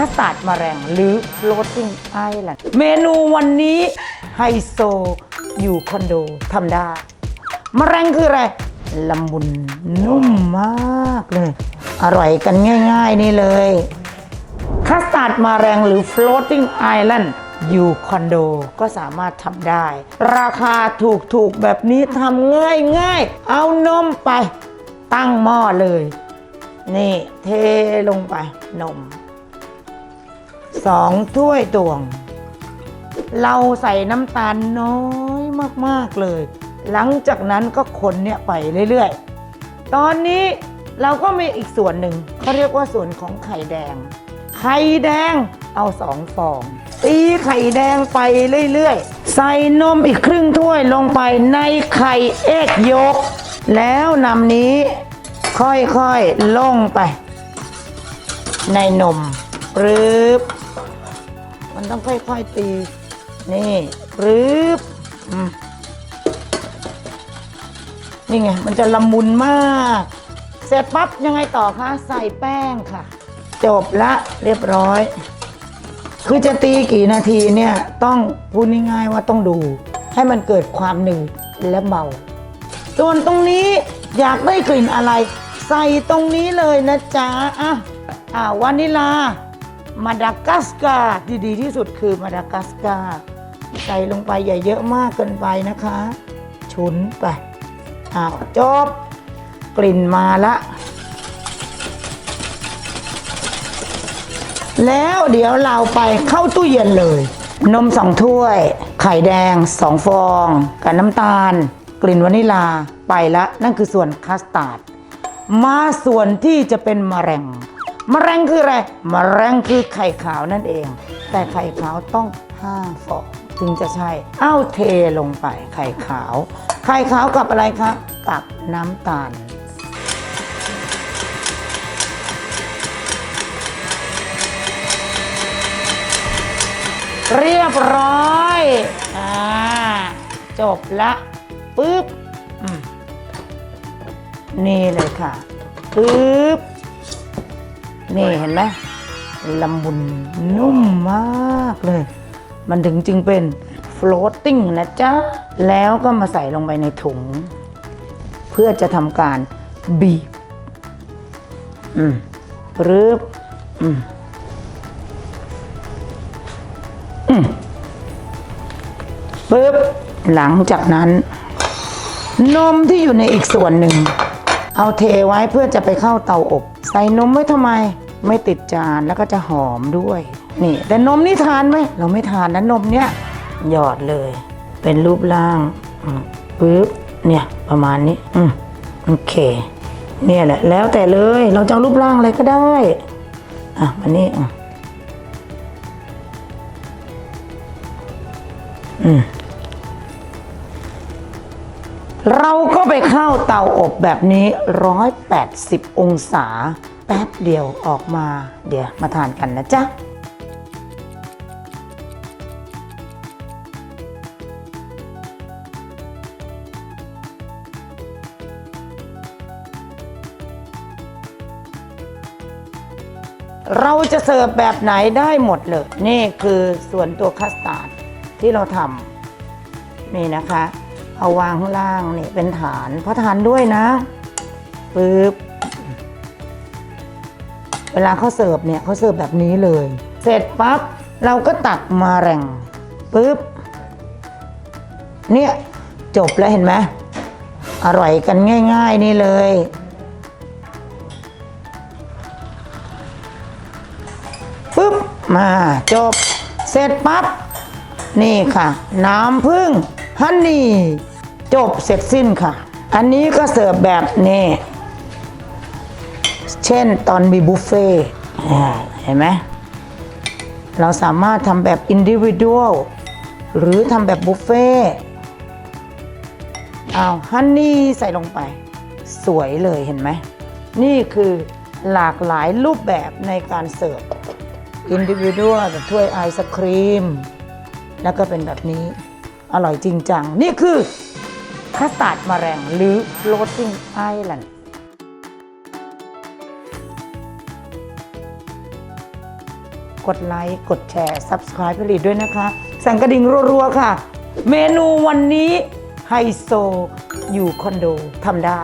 คัสตาร์ดมะแรงหรือ floating island เมนูวันนี้ไฮโซอยู่คอนโดทำได้มะแรงคืออะไรละมุนนุ่มมากเลย อร่อยกันง่ายๆนี่เลยคัสตาร์ดมาแรงหรือ floating island อยู่คอนโดก็สามารถทำได้ ราคาถูกๆแบบนี้ทำง่ายง่ายๆเอานมไป ตั้งหม้อเลย นี่เทลงไปนม สองถ้วยตวง เราใส่น้ำตาลน้อยมากๆเลย หลังจากนั้นก็คนเนี่ยไปเรื่อยๆ ตอนนี้เราก็มีอีกส่วนหนึ่งเขาเรียกว่าส่วนของไข่แดง ไข่แดงเอาสองฟอง ตีไข่แดงไปเรื่อยๆ ใส่นมอีกครึ่งถ้วยลงไปในไข่เอกยก แล้วนำนี้ค่อยๆลงไป ในนม ปรึบมันต้องค่อยๆตี นี่ปรึบนี่ไง มันจะละมุนมาก เสร็จปั๊บยังไงต่อคะ ใส่แป้งค่ะ จบละเรียบร้อย คือจะตีกี่นาทีเนี่ย ต้องพูดง่ายๆว่าต้องดู ให้มันเกิดความหนืดและเบา ส่วนตรงนี้อยากได้กลิ่นอะไร ใส่ตรงนี้เลยนะจ๊ะอะอ่าวานิลา มาดากัสการ์ที่ดีที่สุดคือมาดากัสการ์ใส่ลงไปอย่าเยอะมากเกินไปนะคะฉุนไปอ้าวจบ กลิ่นมาละแล้วเดี๋ยวเราไปเข้าตู้เย็นเลย นมสองถ้วย ไข่แดงสองฟอง กับน้ำตาล กลิ่นวานิลาไปละ นั่นคือส่วนคัสตาร์ดมาส่วนที่จะเป็นมะแรง มะแรงคืออะไรมะแรงคือไข่ขาวนั่นเอง แต่ไข่ขาวต้องห้าฟองถึงจะใช่เอ้าเทลงไปไข่ขาว ไข่ขาวกับอะไรคะกับน้ำตาลเรียบร้อยอ่าจบละปึ๊บนี่เลยค่ะปึ๊บ นี่เห็นไหมละมุนนุ่มมากเลย มันถึงจึงเป็น floating นะจ๊ะ แล้วก็มาใส่ลงไปในถุง เพื่อจะทำการบีบ อืมปึ๊บอืมปึ๊บหลังจากนั้นนมที่อยู่ในอีกส่วนหนึ่ง เอาเทไว้เพื่อจะไปเข้าเตาอบ ใส่นมไว้ทำไม ไม่ติดจานแล้วก็จะหอมด้วย นี่ แต่นมนี่ทานไหมเราไม่ทานนะนมเนี้ยหยอดเลย เป็นรูปร่างปึ๊บเนี่ยประมาณนี้อืมโอเค เนี่ยแหละ แล้วแต่เลยเราจะรูปร่างอะไรก็ได้ อะมานี่อะ เราก็ไปเข้าเตาอบแบบนี้ 180 องศา แป๊บเดียวออกมา เดี๋ยวมาทานกันนะจ๊ะเราจะเสิร์ฟแบบไหนได้หมดเลย นี่คือส่วนตัวคัสตาร์ดที่เราทำนี่นะคะ เอาวางข้างล่างนี่เป็นฐานเพราะทานด้วยนะปึ๊บเวลาเขาเสิร์ฟเนี่ยเขาเสิร์ฟแบบนี้เลย เสร็จปั๊บเราก็ตักมาแรงปึ๊บเนี่ยจบแล้วเห็นไหมอร่อยกันง่าย ๆ นี่เลย ปึ๊บ มาจบ เสร็จปั๊บ นี่ค่ะ น้ำผึ้งฮันนี่ จบเสร็จสิ้นค่ะ อันนี้ก็เสิร์ฟแบบนี้ เช่นตอนมีบุฟเฟ่ต์เห็นไหมเราสามารถทำแบบอินดิวิ u a l หรือทำแบบบุฟเฟ่ต์เอาฮันนี่ใส่ลงไป สวยเลยเห็นไหม นี่คือหลากหลายรูปแบบในการเสิร์ฟอินดิวิ u a l แบบถ้วยไอศครีม แล้วก็เป็นแบบนี้ อร่อยจริงจัง นี่คือ คัสตาร์ดมะแรงหรือ floating island กดไลค์กดแชร์ Subscribe ผลิตด้วยนะคะ สั่งกระดิ่งรัวๆค่ะ เมนูวันนี้ไฮโซอยู่คอนโดทำได้